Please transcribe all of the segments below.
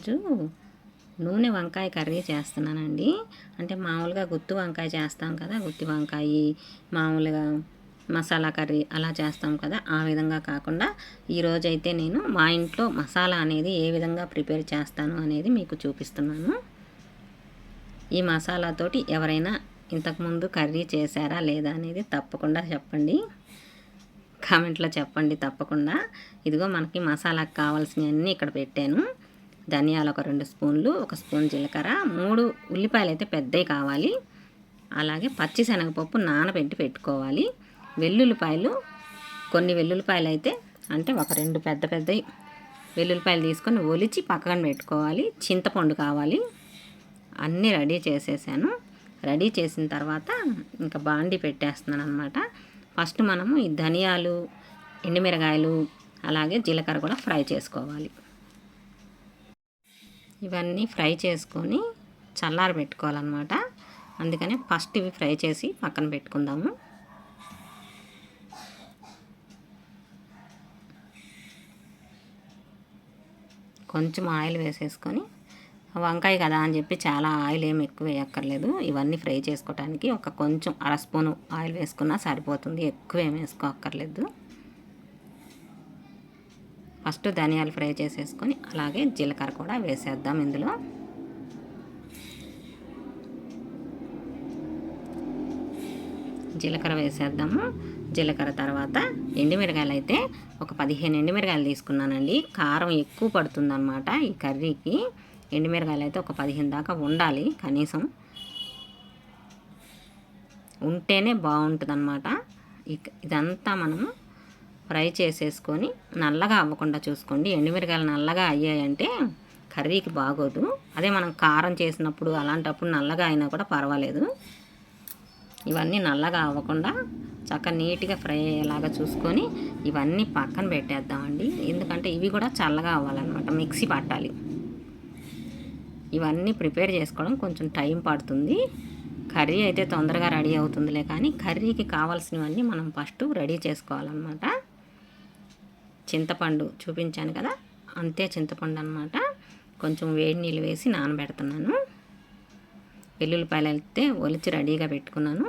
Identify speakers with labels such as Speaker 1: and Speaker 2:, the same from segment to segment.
Speaker 1: ఈరోజు నూనె వంకాయ కర్రీ చేస్తున్నానండి. అంటే మామూలుగా గుత్తి వంకాయ చేస్తాం కదా గుత్తి వంకాయ మామూలుగా మసాలా కర్రీ అలా చేస్తాం కదా ఆ విధంగా కాకుండా ఈరోజైతే నేను మా ఇంట్లో మసాలా అనేది ఏ విధంగా ప్రిపేర్ చేస్తాను అనేది మీకు చూపిస్తున్నాను. ఈ మసాలాతోటి ఎవరైనా ఇంతకుముందు కర్రీ చేశారా లేదా అనేది తప్పకుండా చెప్పండి. కామెంట్లో చెప్పండి తప్పకుండా. ఇదిగో మనకి మసాలాకు కావాల్సినవన్నీ ఇక్కడ పెట్టాను. ధనియాలు ఒక రెండు స్పూన్లు ఒక స్పూన్ జీలకర్ర మూడు ఉల్లిపాయలు అయితే పెద్దవి కావాలి. అలాగే పచ్చి శనగపప్పు నానబెట్టి పెట్టుకోవాలి. వెల్లుల్లిపాయలు కొన్ని వెల్లుల్లిపాయలు అయితే అంటే ఒక రెండు పెద్ద పెద్దవి వెల్లుల్లిపాయలు తీసుకొని ఒలిచి పక్కన పెట్టుకోవాలి. చింతపండు కావాలి. అన్నీ రెడీ చేసేసాను. రెడీ చేసిన తర్వాత ఇంకా బాండి పెట్టేస్తున్నాను అనమాట ఫస్ట్ మనము ఈ ధనియాలు ఎండుమిరగాయలు అలాగే జీలకర్ర కూడా ఫ్రై చేసుకోవాలి. ఇవన్నీ ఫ్రై చేసుకొని చల్లారి పెట్టుకోవాలన్నమాట. అందుకని ఫస్ట్ ఇవి ఫ్రై చేసి పక్కన పెట్టుకుందాము. కొంచెం ఆయిల్ వేసేసుకొని వంకాయ కదా అని చెప్పి చాలా ఆయిల్ ఏమి ఎక్కువ వేయక్కర్లేదు. ఇవన్నీ ఫ్రై చేసుకోవడానికి ఒక కొంచెం అర స్పూను ఆయిల్ వేసుకున్నా సరిపోతుంది. ఎక్కువ ఏమి వేసుకోక్కర్లేదు. ఫస్ట్ ధనియాలు ఫ్రై చేసేసుకొని అలాగే జీలకర్ర కూడా వేసేద్దాం ఇందులో. జీలకర్ర వేసేద్దాము. జీలకర్ర తర్వాత ఎండుమిరగాయలు అయితే ఒక పదిహేను ఎండుమిరగాయలు తీసుకున్నానండి. కారం ఎక్కువ పడుతుందన్నమాట ఈ కర్రీకి. ఎండుమిరగాయలు అయితే ఒక పదిహేను దాకా ఉండాలి కనీసం. ఉంటేనే బాగుంటుంది అనమాట ఇదంతా మనము ఫ్రై చేసేసుకొని నల్లగా అవ్వకుండా చూసుకోండి. ఎండుమిరకాయలు నల్లగా అయ్యాయంటే కర్రీకి బాగోదు. అదే మనం కారం చేసినప్పుడు అలాంటప్పుడు నల్లగా అయినా కూడా పర్వాలేదు. ఇవన్నీ నల్లగా అవ్వకుండా చక్కగా నీట్గా ఫ్రై అయ్యేలాగా చూసుకొని ఇవన్నీ పక్కన పెట్టేద్దామండి. ఎందుకంటే ఇవి కూడా చల్లగా అవ్వాలన్నమాట. మిక్సీ పట్టాలి. ఇవన్నీ ప్రిపేర్ చేసుకోవడం కొంచెం టైం పడుతుంది. కర్రీ అయితే తొందరగా రెడీ అవుతుందిలే కానీ కర్రీకి కావాల్సినవన్నీ మనం ఫస్ట్ రెడీ చేసుకోవాలన్నమాట. చింతపండు చూపించాను కదా అంతే చింతపండు అనమాట కొంచెం వేడి నీళ్ళు వేసి నానబెడుతున్నాను. వెల్లుల్లిపాయలు అయితే ఒలిచి రెడీగా పెట్టుకున్నాను.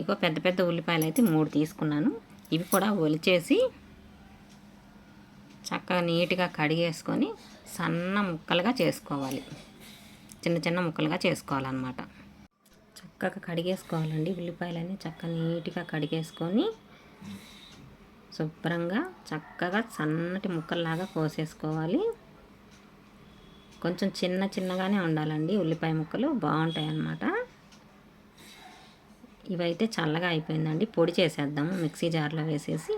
Speaker 1: ఇక పెద్ద పెద్ద ఉల్లిపాయలు అయితే మూడు తీసుకున్నాను. ఇవి కూడా ఒలిచేసి చక్కగా నీట్గా కడిగేసుకొని సన్న ముక్కలుగా చేసుకోవాలి. చిన్న చిన్న ముక్కలుగా చేసుకోవాలన్నమాట. చక్కగా కడిగేసుకోవాలండి ఉల్లిపాయలన్నీ. చక్కగా నీట్గా కడిగేసుకొని శుభ్రంగా చక్కగా సన్నటి ముక్కల్లాగా కోసేసుకోవాలి. కొంచెం చిన్న చిన్నగానే ఉండాలండి. ఉల్లిపాయ ముక్కలు బాగుంటాయి అన్నమాట ఇవైతే చల్లగా అయిపోయిందండి. పొడి చేసేద్దాము. మిక్సీ జార్లో వేసేసి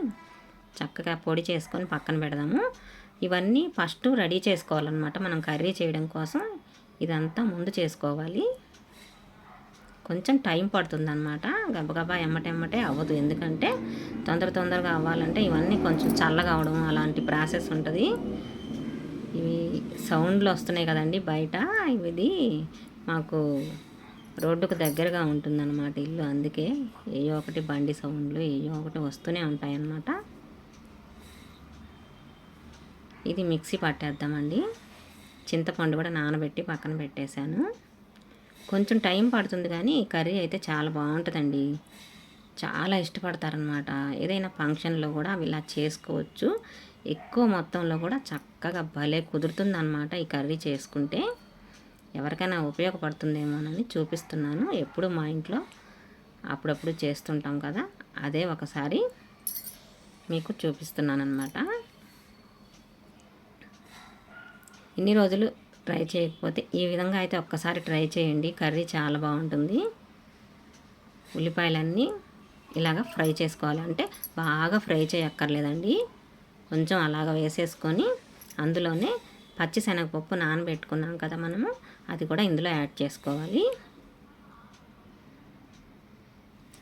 Speaker 1: చక్కగా పొడి చేసుకొని పక్కన పెడదాము. ఇవన్నీ ఫస్ట్ రెడీ చేసుకోవాలన్నమాట. మనం కర్రీ చేయడం కోసం. ఇదంతా ముందు చేసుకోవాలి. కొంచెం టైం పడుతుందన్నమాట. గబగబా ఎమ్మటెమ్మటే అవ్వదు. ఎందుకంటే తొందర తొందరగా అవ్వాలంటే ఇవన్నీ కొంచెం చల్లగా అవడం అలాంటి ప్రాసెస్ ఉంటుంది. ఇవి సౌండ్లు వస్తున్నాయి కదండి బయట. ఇది మాకు రోడ్డుకు దగ్గరగా ఉంటుందన్నమాట ఇల్లు. అందుకే ఏయో ఒకటి బండి సౌండ్లు ఏయో ఒకటి వస్తూనే ఉంటాయన్నమాట. ఇది మిక్సీ పట్టేద్దామండి. చింతపండు కూడా నానబెట్టి పక్కన పెట్టేశాను. కొంచెం టైం పడుతుంది కానీ కర్రీ అయితే చాలా బాగుంటుందండి. చాలా ఇష్టపడతారనమాట ఏదైనా ఫంక్షన్లో కూడా అవి ఇలా చేసుకోవచ్చు. ఎక్కువ మొత్తంలో కూడా చక్కగా భలే కుదురుతుంది అనమాట ఈ కర్రీ చేసుకుంటే. ఎవరికైనా ఉపయోగపడుతుందేమోనని చూపిస్తున్నాను. ఎప్పుడు మా ఇంట్లో అప్పుడప్పుడు చేస్తుంటాం కదా అదే ఒకసారి మీకు చూపిస్తున్నాను అనమాట ఇన్ని రోజులు ట్రై చేయకపోతే ఈ విధంగా అయితే ఒక్కసారి ట్రై చేయండి. కర్రీ చాలా బాగుంటుంది. ఉల్లిపాయలన్నీ ఇలాగ ఫ్రై చేసుకోవాలి. అంటే బాగా ఫ్రై చేయక్కర్లేదండి. కొంచెం అలాగ వేసేసుకొని అందులోనే పచ్చిశనగపప్పు నానబెట్టుకున్నాం కదా మనము. అది కూడా ఇందులో యాడ్ చేసుకోవాలి.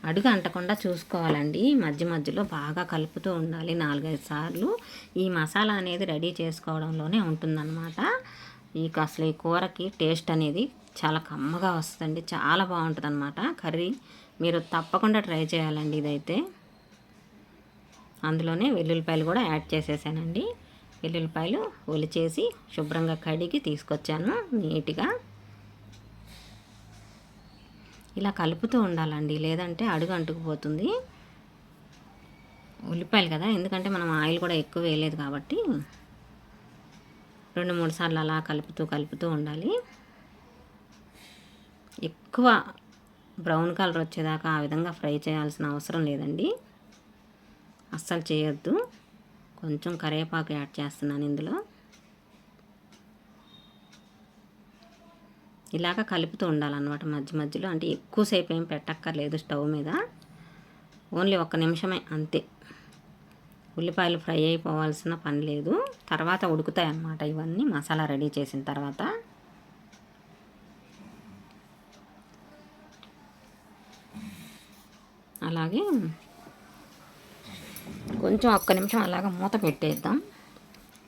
Speaker 1: అడుగు అంటకుండా చూసుకోవాలండి. మధ్య మధ్యలో బాగా కలుపుతూ ఉండాలి నాలుగైదు సార్లు. ఈ మసాలా అనేది రెడీ చేసుకోవడంలోనే ఉంటుందన్నమాట. ఈ అసలు ఈ కూరకి టేస్ట్ అనేది చాలా కమ్మగా వస్తుందండి. చాలా బాగుంటుంది అనమాట కర్రీ మీరు తప్పకుండా ట్రై చేయాలండి ఇదైతే. అందులోనే వెల్లుల్లిపాయలు కూడా యాడ్ చేసేసానండి. వెల్లుల్లిపాయలు ఒలిచేసి శుభ్రంగా కడిగి తీసుకొచ్చాను నీట్గా. ఇలా కలుపుతూ ఉండాలండి లేదంటే అడుగు అంటుకుపోతుంది. ఉల్లిపాయలు కదా ఎందుకంటే మనం ఆయిల్ కూడా ఎక్కువ వేయలేదు కాబట్టి. రెండు మూడు సార్లు అలా కలుపుతూ కలుపుతూ ఉండాలి. ఎక్కువ బ్రౌన్ కలర్ వచ్చేదాకా ఆ విధంగా ఫ్రై చేయాల్సిన అవసరం లేదండి. అస్సలు చేయొద్దు. కొంచెం కరివేపాకు యాడ్ చేస్తున్నాను ఇందులో. ఇలాగ కలుపుతూ ఉండాలన్నమాట మధ్య మధ్యలో. అంటే ఎక్కువసేపు ఏం పెట్టక్కర్లేదు స్టవ్ మీద. ఓన్లీ ఒక్క నిమిషమే అంతే. ఉల్లిపాయలు ఫ్రై అయిపోవాల్సిన పని లేదు. తర్వాత ఉడుకుతాయి అన్నమాట ఇవన్నీ. మసాలా రెడీ చేసిన తర్వాత అలాగే కొంచెం ఒక్క నిమిషం అలాగ మూత పెట్టేద్దాం.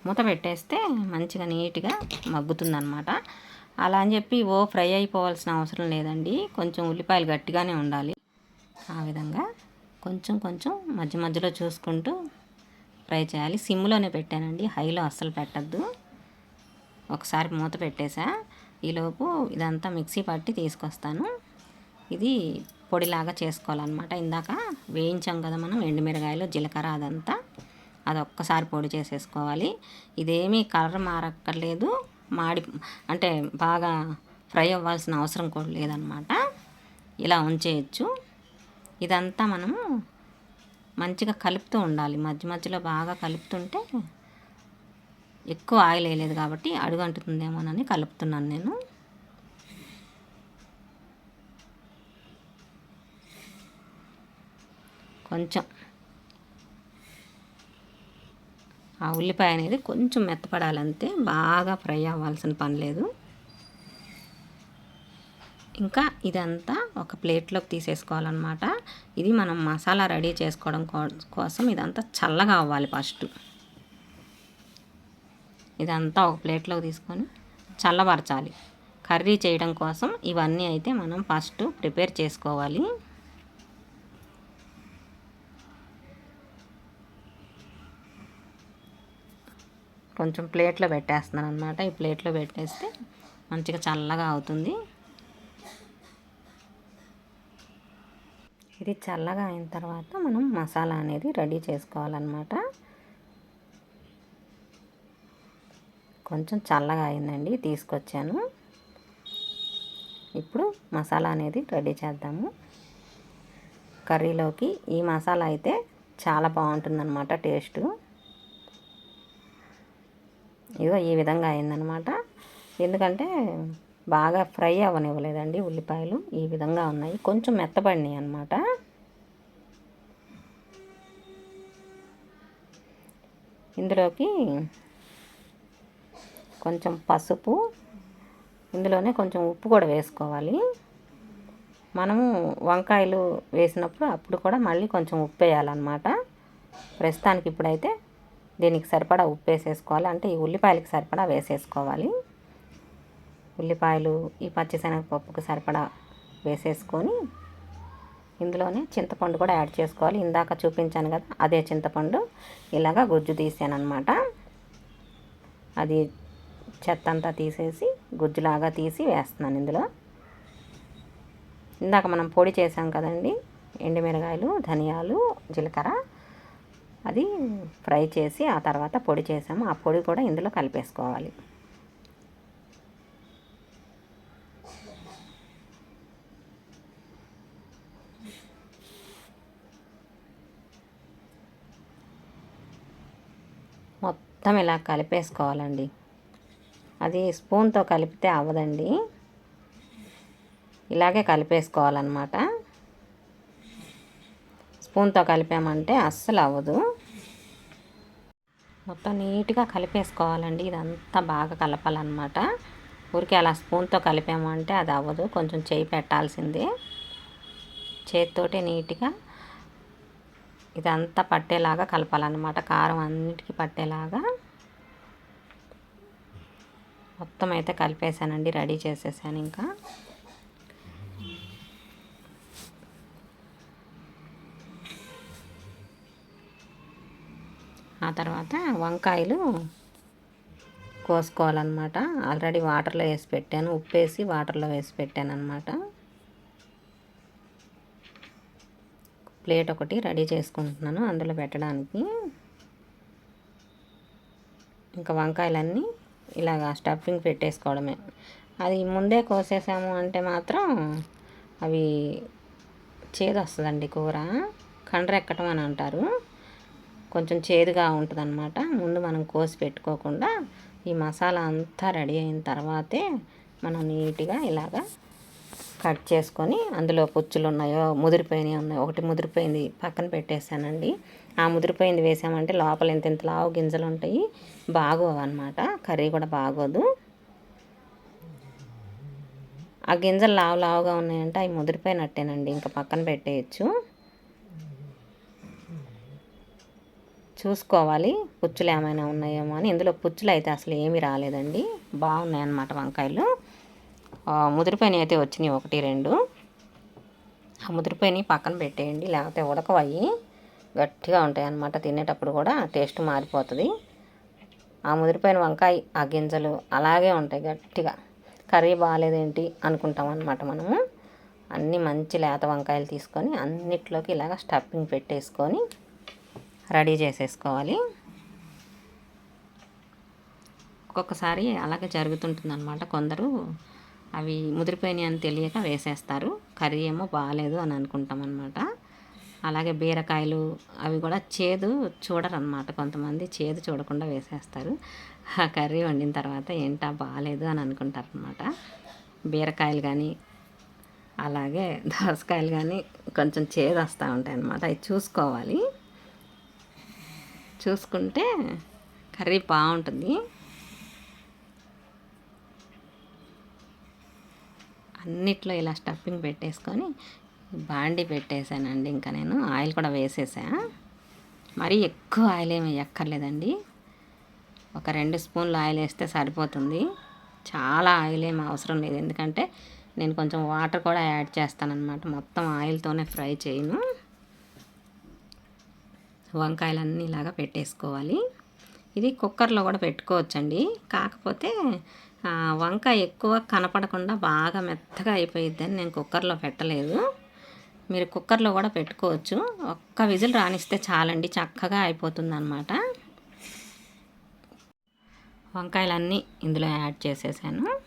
Speaker 1: మూత పెట్టేస్తే మంచిగా నీట్గా మగ్గుతుందన్నమాట. అలా అని చెప్పి ఓ ఫ్రై అయిపోవాల్సిన అవసరం లేదండి. కొంచెం ఉల్లిపాయలు గట్టిగానే ఉండాలి. ఆ విధంగా కొంచెం కొంచెం మధ్య మధ్యలో చూసుకుంటూ ఫ్రై చేయాలి. సిమ్లోనే పెట్టానండి. హైలో అస్సలు పెట్టద్దు. ఒకసారి మూత పెట్టేసా. ఈలోపు ఇదంతా మిక్సీ పట్టి తీసుకొస్తాను. ఇది పొడిలాగా చేసుకోవాలన్నమాట. ఇందాక వేయించాం కదా మనం ఎండుమిరగాయలు జీలకర్ర అదంతా. అది ఒక్కసారి పొడి చేసేసుకోవాలి. ఇదేమీ కలర్ మారక్కర్లేదు. మాడి అంటే బాగా ఫ్రై అవ్వాల్సిన అవసరం కూడా లేదనమాట ఇలా ఉంచేయచ్చు. ఇదంతా మనము మంచిగా కలుపుతూ ఉండాలి. మధ్య మధ్యలో బాగా కలుపుతుంటే ఎక్కువ ఆయిల్ వేయలేదు కాబట్టి అడుగు అంటుతుందేమోనని కలుపుతున్నాను నేను. కొంచెం ఆ ఉల్లిపాయ అనేది కొంచెం మెత్తపడాలంతే. బాగా ఫ్రై అవ్వాల్సిన పని లేదు. ఇంకా ఇదంతా ఒక ప్లేట్లోకి తీసేసుకోవాలన్నమాట. ఇది మనం మసాలా రెడీ చేసుకోవడం కోసం ఇదంతా చల్లగా అవ్వాలి ఫస్ట్. ఇదంతా ఒక ప్లేట్లోకి తీసుకొని చల్లబరచాలి. కర్రీ చేయడం కోసం ఇవన్నీ అయితే మనం ఫస్ట్ ప్రిపేర్ చేసుకోవాలి. కొంచెం ప్లేట్లో పెట్టేస్తున్నాను అనమాట ఈ ప్లేట్లో పెట్టేస్తే మంచిగా చల్లగా అవుతుంది. ఇది చల్లగా అయిన తర్వాత మనం మసాలా అనేది రెడీ చేసుకోవాలన్నమాట. కొంచెం చల్లగా అయిందండి తీసుకొచ్చాను. ఇప్పుడు మసాలా అనేది రెడీ చేద్దాము. కర్రీలోకి ఈ మసాలా అయితే చాలా బాగుంటుందన్నమాట టేస్ట్. ఇదో ఈ విధంగా అయిందనమాట ఎందుకంటే బాగా ఫ్రై అవ్వనివ్వలేదండి ఉల్లిపాయలు ఈ విధంగా ఉన్నాయి. కొంచెం మెత్తపడినాయి అనమాట ఇందులోకి కొంచెం పసుపు ఇందులోనే కొంచెం ఉప్పు కూడా వేసుకోవాలి. మనము వంకాయలు వేసినప్పుడు అప్పుడు కూడా మళ్ళీ కొంచెం ఉప్పు వేయాలన్నమాట. ప్రస్తుతానికి ఇప్పుడైతే దీనికి సరిపడా ఉప్పు వేసేసుకోవాలి. అంటే ఈ ఉల్లిపాయలకి సరిపడా వేసేసుకోవాలి. ఉల్లిపాయలు ఈ పచ్చిశనగపప్పుకి సరిపడా వేసేసుకొని ఇందులోనే చింతపండు కూడా యాడ్ చేసుకోవాలి. ఇందాక చూపించాను కదా అదే చింతపండు ఇలాగా గుజ్జు తీసాను అనమాట అది చెత్త అంతా తీసేసి గుజ్జులాగా తీసి వేస్తున్నాను ఇందులో. ఇందాక మనం పొడి చేసాం కదండి ఎండుమిరగాయలు ధనియాలు జీలకర్ర అది ఫ్రై చేసి ఆ తర్వాత పొడి చేసాము. ఆ పొడి కూడా ఇందులో కలిపేసుకోవాలి. మొత్తం ఇలా కలిపేసుకోవాలండి. అది స్పూన్తో కలిపితే అవ్వదండి. ఇలాగే కలిపేసుకోవాలన్నమాట. స్పూన్తో కలిపామంటే అస్సలు అవ్వదు. మొత్తం నీట్గా కలిపేసుకోవాలండి. ఇదంతా బాగా కలపాలన్నమాట. ఊరికే అలా స్పూన్తో కలిపామంటే అది అవ్వదు. కొంచెం చేయి పెట్టాల్సిందే. చేతితోటే నీట్గా ఇదంతా పట్టేలాగా కలపాలన్నమాట. కారం అన్నిటికీ పట్టేలాగా మొత్తం అయితే కలిపేసానండి రెడీ చేసేసాను ఇంకా. ఆ తర్వాత వంకాయలు కోసుకోవాలన్నమాట. ఆల్రెడీ వాటర్లో వేసి పెట్టాను ఉప్పు వేసి వాటర్లో వేసి పెట్టాను అనమాట ప్లేట్ ఒకటి రెడీ చేసుకుంటున్నాను అందులో పెట్టడానికి. ఇంకా వంకాయలన్నీ ఇలాగా స్టఫింగ్ పెట్టేసుకోవడమే. అది ముందే కోసేసాము అంటే మాత్రం అవి చేదు వస్తుందండి కూర. కండ్రెక్కటం అని అంటారు. కొంచెం చేదుగా ఉంటుందన్నమాట. ముందు మనం కోసి పెట్టుకోకుండా ఈ మసాలా అంతా రెడీ అయిన తర్వాతే మనం నీట్గా ఇలాగా కట్ చేసుకొని అందులో పుచ్చులు ఉన్నాయో ముదిరిపోయినవి ఉన్నాయో ఒకటి ముదిరిపోయింది పక్కన పెట్టేశానండి. ఆ ముదిరిపోయింది వేసామంటే లోపల ఇంత ఇంత లావు గింజలు ఉంటాయి బాగోవు అనమాట కర్రీ కూడా బాగోదు. ఆ గింజలు లావు లావుగా ఉన్నాయంటే అవి ముదిరిపోయినట్టేనండి ఇంకా పక్కన పెట్టేయచ్చు. చూసుకోవాలి పుచ్చులు ఏమైనా ఉన్నాయేమో అని. ఇందులో పుచ్చులు అయితే అసలు ఏమీ రాలేదండి. బాగున్నాయి అన్నమాట వంకాయలు. ముదిరిపోయినవి అయితే వచ్చినాయి ఒకటి రెండు. ఆ ముదిరిపోయినవి పక్కన పెట్టేయండి లేకపోతే ఉడకవయ్యి గట్టిగా ఉంటాయి అన్నమాట తినేటప్పుడు కూడా టేస్ట్ మారిపోతుంది. ఆ ముదిరిపోయిన వంకాయ ఆ గింజలు అలాగే ఉంటాయి గట్టిగా. కర్రీ బాగాలేదేంటి అనుకుంటాం అనమాట మనము. అన్నీ మంచి లేత వంకాయలు తీసుకొని అన్నిట్లోకి ఇలాగ స్టఫింగ్ పెట్టేసుకొని రెడీ చేసేసుకోవాలి. ఒక్కొక్కసారి అలాగే జరుగుతుంటుంది అనమాట కొందరు. అవి ముదిరిపోయినాయి అని తెలియక వేసేస్తారు. కర్రీ ఏమో బాగాలేదు అని అనుకుంటాం అనమాట అలాగే బీరకాయలు అవి కూడా చేదు చూడరు అనమాట కొంతమంది చేదు చూడకుండా వేసేస్తారు. ఆ కర్రీ వండిన తర్వాత ఏంటా బాగాలేదు అని అనుకుంటారు అనమాట బీరకాయలు కానీ అలాగే దోసకాయలు కానీ కొంచెం చేదు వస్తూ ఉంటాయి అన్నమాట. అవి చూసుకోవాలి. చూసుకుంటే కర్రీ బాగుంటుంది. అన్నిట్లో ఇలా స్టఫింగ్ పెట్టేసుకొని బాండి పెట్టేశానండి. ఇంకా నేను ఆయిల్ కూడా వేసేసా. మరీ ఎక్కువ ఆయిల్ ఏమి ఎక్కర్లేదండి ఒక రెండు స్పూన్లు ఆయిల్ వేస్తే సరిపోతుంది. చాలా ఆయిల్ ఏమి అవసరం లేదు. ఎందుకంటే నేను కొంచెం వాటర్ కూడా యాడ్ చేస్తానన్నమాట. మొత్తం ఆయిల్తోనే ఫ్రై చేయను. వంకాయలన్నీ ఇలాగా పెట్టేసుకోవాలి. ఇది కుక్కర్లో కూడా పెట్టుకోవచ్చండి. కాకపోతే వంకాయ ఎక్కువ కనపడకుండా బాగా మెత్తగా అయిపోయిద్దని నేను కుక్కర్లో పెట్టలేదు. మీరు కుక్కర్లో కూడా పెట్టుకోవచ్చు. ఒక్క విజిల్ రానిస్తే చాలండి చక్కగా అయిపోతుంది అనమాట వంకాయలన్నీ ఇందులో యాడ్ చేసేసాను.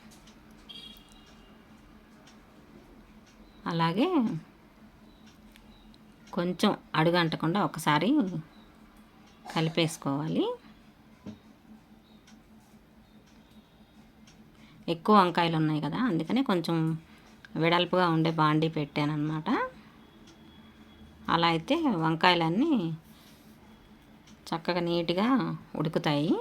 Speaker 1: అలాగే కొంచెం అడుగంటకుండా ఒకసారి కలిపేసుకోవాలి. ఎక్కువ వంకాయలు ఉన్నాయి కదా అందుకనే కొంచెం వెడల్పుగా ఉండే బాండీ పెట్టాను అనమాట అలా అయితే వంకాయలన్నీ చక్కగా నీట్గా ఉడుకుతాయి.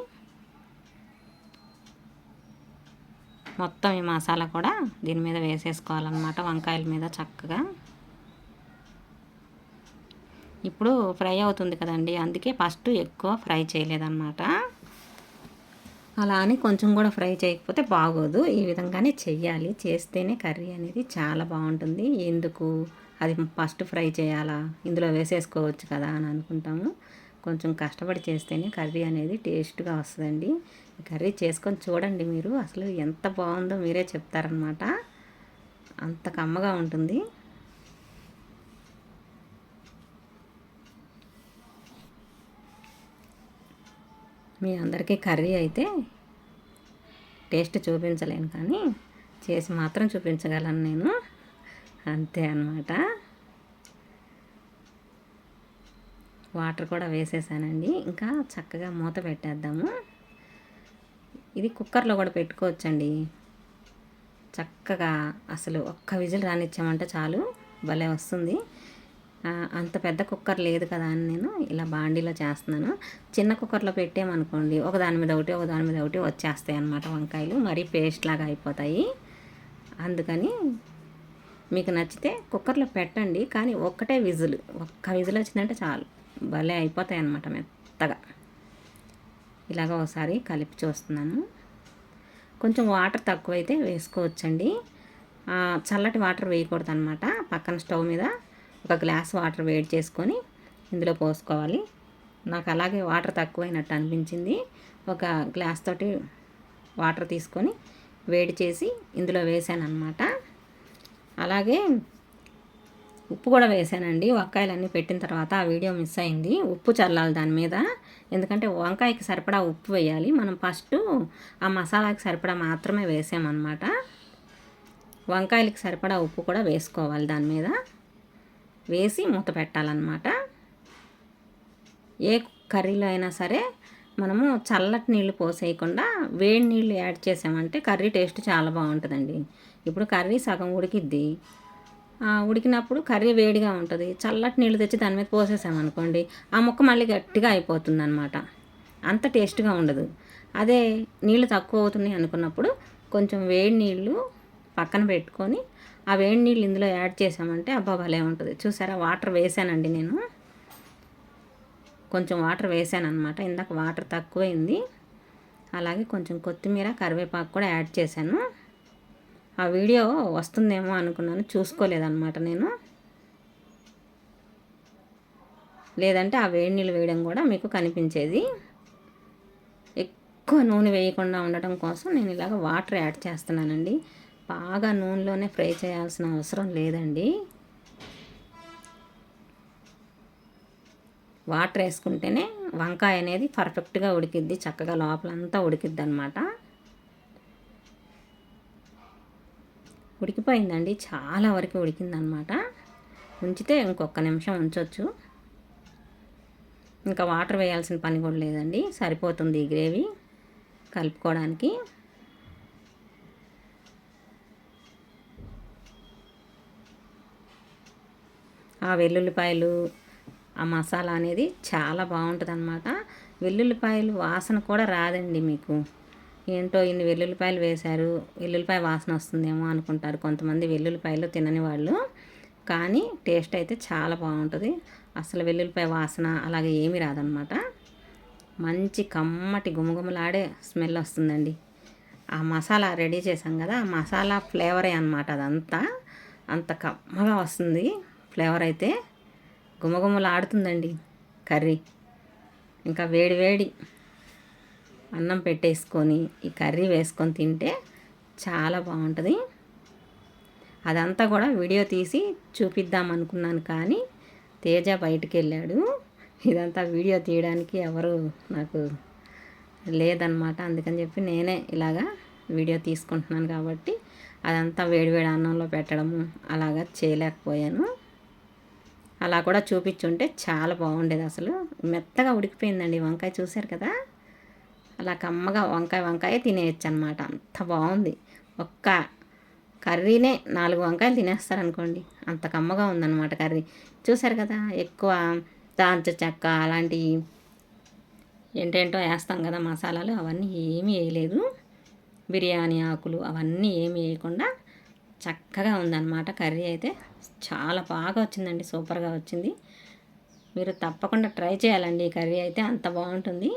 Speaker 1: మొత్తం ఈ మసాలా కూడా దీని మీద వేసేసుకోవాలన్నమాట వంకాయల మీద చక్కగా. ఇప్పుడు ఫ్రై అవుతుంది కదండి అందుకే ఫస్ట్ ఎక్కువ ఫ్రై చేయలేదన్నమాట. అలా అని కొంచెం కూడా ఫ్రై చేయకపోతే బాగోదు. ఈ విధంగానే చెయ్యాలి. చేస్తేనే కర్రీ అనేది చాలా బాగుంటుంది. ఎందుకు? అది ఫస్ట్ ఫ్రై చేయాలా? ఇందులో వేసేసుకోవచ్చు కదా అని అనుకుంటాము. కొంచెం కష్టపడి చేస్తేనే కర్రీ అనేది టేస్ట్గా వస్తుందండి. కర్రీ చేసుకొని చూడండి మీరు. అసలు ఎంత బాగుందో మీరే చెప్తారనమాట అంత కమ్మగా ఉంటుంది. మీ అందరికీ కర్రీ అయితే టేస్ట్ చూపించలేను కానీ చేసి మాత్రం చూపించగలను నేను. అంతే అనమాట వాటర్ కూడా వేసేసానండి. ఇంకా చక్కగా మూత పెట్టేద్దాము. ఇది కుక్కర్లో కూడా పెట్టుకోవచ్చండి. చక్కగా అసలు ఒక్క విజిల్ రానిచ్చామంటే చాలు. భలే వస్తుంది. అంత పెద్ద కుక్కర్ లేదు కదా అని నేను ఇలా బాండీలో చేస్తున్నాను. చిన్న కుక్కర్లో పెట్టామనుకోండి ఒక దాని మీద ఒకటి ఒక దాని మీద ఒకటి వచ్చేస్తాయి అన్నమాట వంకాయలు. మరీ పేస్ట్ లాగా అయిపోతాయి. అందుకని మీకు నచ్చితే కుక్కర్లో పెట్టండి కానీ ఒక్కటే విజులు. ఒక్క విజులు వచ్చిందంటే చాలు. భలే అయిపోతాయి అన్నమాట మెత్తగా. ఇలాగ ఒకసారి కలిపి చూస్తున్నాను. కొంచెం వాటర్ తక్కువైతే వేసుకోవచ్చండి. చల్లటి వాటర్ వేయకూడదు అనమాట పక్కన స్టవ్ మీద ఒక గ్లాస్ వాటర్ వేడి చేసుకొని ఇందులో పోసుకోవాలి. నాకు అలాగే వాటర్ తక్కువైనట్టు అనిపించింది. ఒక గ్లాస్ తోటి వాటర్ తీసుకొని వేడి చేసి ఇందులో వేసాను అనమాట అలాగే ఉప్పు కూడా వేసానండి. వంకాయలన్నీ పెట్టిన తర్వాత ఆ వీడియో మిస్ అయింది. ఉప్పు చల్లాలి దాని మీద. ఎందుకంటే వంకాయకి సరిపడా ఉప్పు వేయాలి. మనం ఫస్ట్ ఆ మసాలాకి సరిపడా మాత్రమే వేసామన్నమాట. వంకాయలకి సరిపడా ఉప్పు కూడా వేసుకోవాలి దాని మీద. వేసి మూత పెట్టాలన్నమాట. ఏ కర్రీలో అయినా సరే మనము చల్లటి నీళ్ళు పోసేయకుండా వేడి నీళ్ళు యాడ్ చేసామంటే కర్రీ టేస్ట్ చాలా బాగుంటుందండి. ఇప్పుడు కర్రీ సగం ఉడికిద్ది. ఉడికినప్పుడు కర్రీ వేడిగా ఉంటుంది. చల్లటి నీళ్ళు తెచ్చి దాని మీద పోసేసామనుకోండి ఆ ముక్క మళ్ళీ గట్టిగా అయిపోతుంది అనమాట అంత టేస్ట్గా ఉండదు. అదే నీళ్ళు తక్కువ అవుతున్నాయి అనుకున్నప్పుడు కొంచెం వేడి నీళ్ళు పక్కన పెట్టుకొని ఆ వేడి నీళ్ళు ఇందులో యాడ్ చేసామంటే అబ్బా భలే ఉంటుంది. చూసారా? వాటర్ వేసానండి నేను. కొంచెం వాటర్ వేసాను అనమాట ఇందాక వాటర్ తక్కువైంది. అలాగే కొంచెం కొత్తిమీర కరివేపాకు కూడా యాడ్ చేశాను. ఆ వీడియో వస్తుందేమో అనుకున్నాను. చూసుకోలేదన్నమాట నేను. లేదంటే ఆ వేడి నీళ్ళు వేయడం కూడా మీకు కనిపించేది. ఎక్కువ నూనె వేయకుండా ఉండటం కోసం నేను ఇలాగ వాటర్ యాడ్ చేస్తున్నానండి. బాగా నూనెలోనే ఫ్రై చేయాల్సిన అవసరం లేదండి. వాటర్ వేసుకుంటేనే వంకాయ అనేది పర్ఫెక్ట్గా ఉడికిద్ది చక్కగా లోపలంతా ఉడికిద్ది అనమాట ఉడికిపోయిందండి చాలా వరకు ఉడికిందనమాట ఉంచితే ఇంకొక నిమిషం ఉంచవచ్చు ఇంకా వాటర్ వేయాల్సిన పని కూడా లేదండి సరిపోతుంది ఈ గ్రేవీ కలుపుకోవడానికి. ఆ వెల్లుల్లిపాయలు ఆ మసాలా అనేది చాలా బాగుంటుంది అనమాట వెల్లుల్లిపాయలు వాసన కూడా రాదండి మీకు. ఏంటో ఇన్ని వెల్లుల్లిపాయలు వేశారు వెల్లుల్లిపాయ వాసన వస్తుందేమో అనుకుంటారు కొంతమంది వెల్లుల్లిపాయలు తినని వాళ్ళు. కానీ టేస్ట్ అయితే చాలా బాగుంటుంది. అసలు వెల్లుల్లిపాయ వాసన అలాగే ఏమీ రాదనమాట మంచి కమ్మటి గుమగుమలాడే స్మెల్ వస్తుందండి. ఆ మసాలా రెడీ చేసాం కదా ఆ మసాలా ఫ్లేవరే అనమాట అదంతా. అంత కమ్మగా వస్తుంది. ఫ్లేవర్ అయితే గుమగుమలాడుతుందండి కర్రీ. ఇంకా వేడి వేడి అన్నం పెట్టేసుకొని ఈ కర్రీ వేసుకొని తింటే చాలా బాగుంటుంది. అదంతా కూడా వీడియో తీసి చూపిద్దాం అనుకున్నాను కానీ తేజ బయటికి వెళ్ళాడు ఇదంతా వీడియో తీయడానికి ఎవరు నాకు లేదనమాట అందుకని చెప్పి నేనే ఇలాగా వీడియో తీసుకుంటున్నాను కాబట్టి అదంతా వేడివేడి అన్నంలో పెట్టడము అలాగా చేయలేకపోయాను. అలా కూడా చూపించుంటే చాలా బాగుండేది అసలు. మెత్తగా ఉడికిపోయిందండి వంకాయ చూశారు కదా? అలా కమ్మగా వంకాయ వంకాయ తినేయచ్చు అనమాట అంత బాగుంది. ఒక్క కర్రీనే నాలుగు వంకాయలు తినేస్తారనుకోండి. అంత కమ్మగా ఉందన్నమాట కర్రీ. చూశారు కదా? ఎక్కువ దాంచ చెక్క అలాంటి ఏంటేంటో వేస్తాం కదా మసాలాలు అవన్నీ ఏమీ వేయలేదు. బిర్యానీ ఆకులు అవన్నీ ఏమి వేయకుండా చక్కగా ఉందన్నమాట కర్రీ అయితే. చాలా బాగా వచ్చిందండి సూపర్గా వచ్చింది. మీరు తప్పకుండా ట్రై చేయాలండి ఈ కర్రీ అయితే అంత బాగుంటుంది.